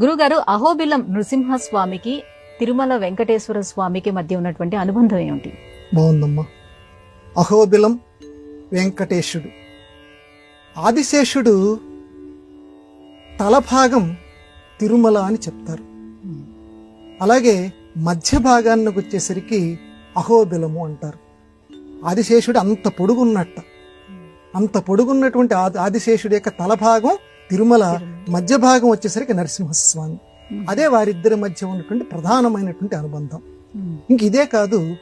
గురుగారు అహోబిలం నృసింహస్వామికి తిరుమల వెంకటేశ్వర స్వామికి మధ్య ఉన్నటువంటి అనుబంధం ఏమిటి? బాగుందమ్మా. అహోబిలం వెంకటేశుడు. ఆదిశేషుడు తలభాగం తిరుమల అని చెప్తారు. అలాగే మధ్య భాగానికి వచ్చేసరికి అహోబిలము అంటారు. ఆదిశేషుడు అంత పొడుగున్నట్ట. అంత పొడుగున్నటువంటి ఆది- ఆదిశేషుడి యొక్క తలభాగం తిరుమల. మధ్య భాగం వచ్చేసరికి నరసింహస్వామి. అదే వారిద్దరి మధ్య ఉన్నటువంటి ప్రధానమైనటువంటి అనుబంధం. ఇంక ఇదే కాదు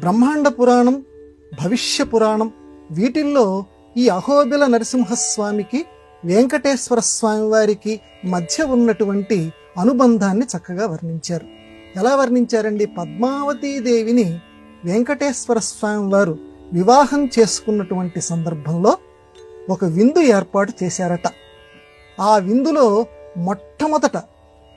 బ్రహ్మాండ పురాణం భవిష్య పురాణం వీటిల్లో ఈ అహోబిల నరసింహస్వామికి వెంకటేశ్వర స్వామి వారికి మధ్య ఉన్నటువంటి అనుబంధాన్ని చక్కగా వర్ణించారు. ఎలా వర్ణించారండి? పద్మావతీ దేవిని వెంకటేశ్వర స్వామి వారు వివాహం చేసుకున్నటువంటి సందర్భంలో ఒక విందు ఏర్పాటు చేశారట. ఆ విందులో మొట్టమొదట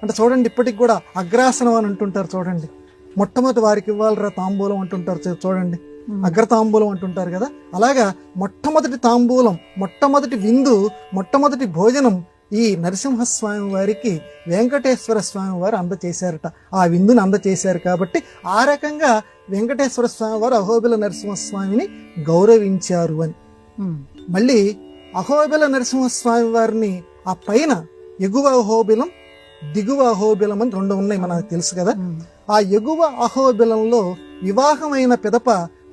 అంటే చూడండి ఇప్పటికి కూడా అగ్రాసనం అని అంటుంటారు చూడండి. మొట్టమొదటి వారికి ఇవ్వాలరా తాంబూలం అంటుంటారు చూడండి. అగ్ర తాంబూలం అంటుంటారు కదా. అలాగా మొట్టమొదటి తాంబూలం మొట్టమొదటి విందు మొట్టమొదటి భోజనం ఈ నరసింహస్వామి వారికి వెంకటేశ్వర స్వామి వారు అందచేశారట. ఆ విందుని అందచేశారు కాబట్టి ఆ రకంగా వెంకటేశ్వర స్వామి వారు అహోబిల నరసింహస్వామిని గౌరవించారు అని. మళ్ళీ అహోబిల నరసింహస్వామి వారిని ఆ పైన ఎగువ అహోబిలం దిగువ అహోబిలం అని రెండు ఉన్నాయి మనకు తెలుసు కదా. ఆ ఎగువ అహోబిలంలో వివాహమైన పిదప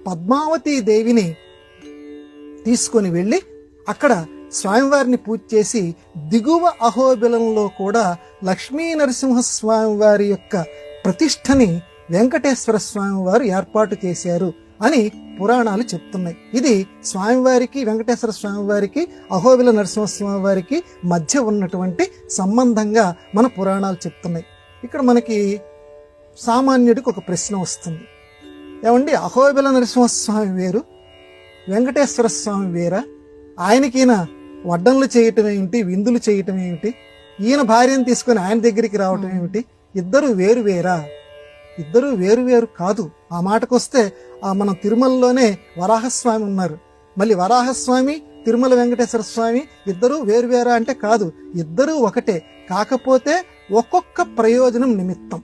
పద్మావతి దేవిని తీసుకొని వెళ్ళి అక్కడ స్వామివారిని పూజ చేసి దిగువ అహోబిలంలో కూడా లక్ష్మీ నరసింహ స్వామి వారి యొక్క ప్రతిష్టని వెంకటేశ్వర స్వామి వారు ఏర్పాటు చేశారు. అని పురాణాలు చెప్తున్నాయి. ఇది స్వామివారికి వెంకటేశ్వర స్వామివారికి అహోబిల నరసింహస్వామి వారికి మధ్య ఉన్నటువంటి సంబంధంగా మన పురాణాలు చెప్తున్నాయి. ఇక్కడ మనకి సామాన్యుడికి ఒక ప్రశ్న వస్తుంది. ఏమండి అహోబిల నరసింహస్వామి వేరు వెంకటేశ్వర స్వామి వేరా? ఆయనకిన వడ్డనలు చేయటం ఏమిటి విందులు చేయటం ఏమిటి? ఈయన భార్యను తీసుకొని ఆయన దగ్గరికి రావటం ఏమిటి? ఇద్దరు వేరు వేరా? ఇద్దరు వేరు వేరు కాదు. ఆ మాటకొస్తే ఆ మన తిరుమలలోనే వరాహస్వామి ఉన్నారు. మళ్ళీ వరాహస్వామి తిరుమల వెంకటేశ్వర స్వామి ఇద్దరు వేరు వేరా అంటే కాదు. ఇద్దరూ ఒకటే. కాకపోతే ఒక్కొక్క ప్రయోజనం నిమిత్తం.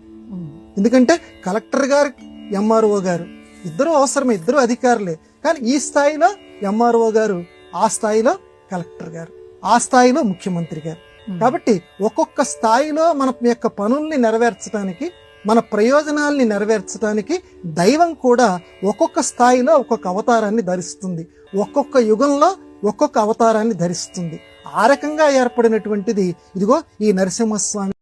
ఎందుకంటే కలెక్టర్ గారు ఎంఆర్ఓ గారు ఇద్దరు అవసరమే ఇద్దరు అధికారులే. కానీ ఈ స్థాయిలో ఎంఆర్ఓ గారు ఆ స్థాయిలో కలెక్టర్ గారు ఆ స్థాయిలో ముఖ్యమంత్రి గారు. కాబట్టి ఒక్కొక్క స్థాయిలో మన యొక్క పనుల్ని నెరవేర్చడానికి మన ప్రయోజనాల్ని నెరవేర్చడానికి దైవం కూడా ఒక్కొక్క స్థాయిలో ఒక్కొక్క అవతారాన్ని ధరిస్తుంది. ఒక్కొక్క యుగంలో ఒక్కొక్క అవతారాన్ని ధరిస్తుంది. ఆ రకంగా ఏర్పడినటువంటిది ఇదిగో ఈ నరసింహస్వామి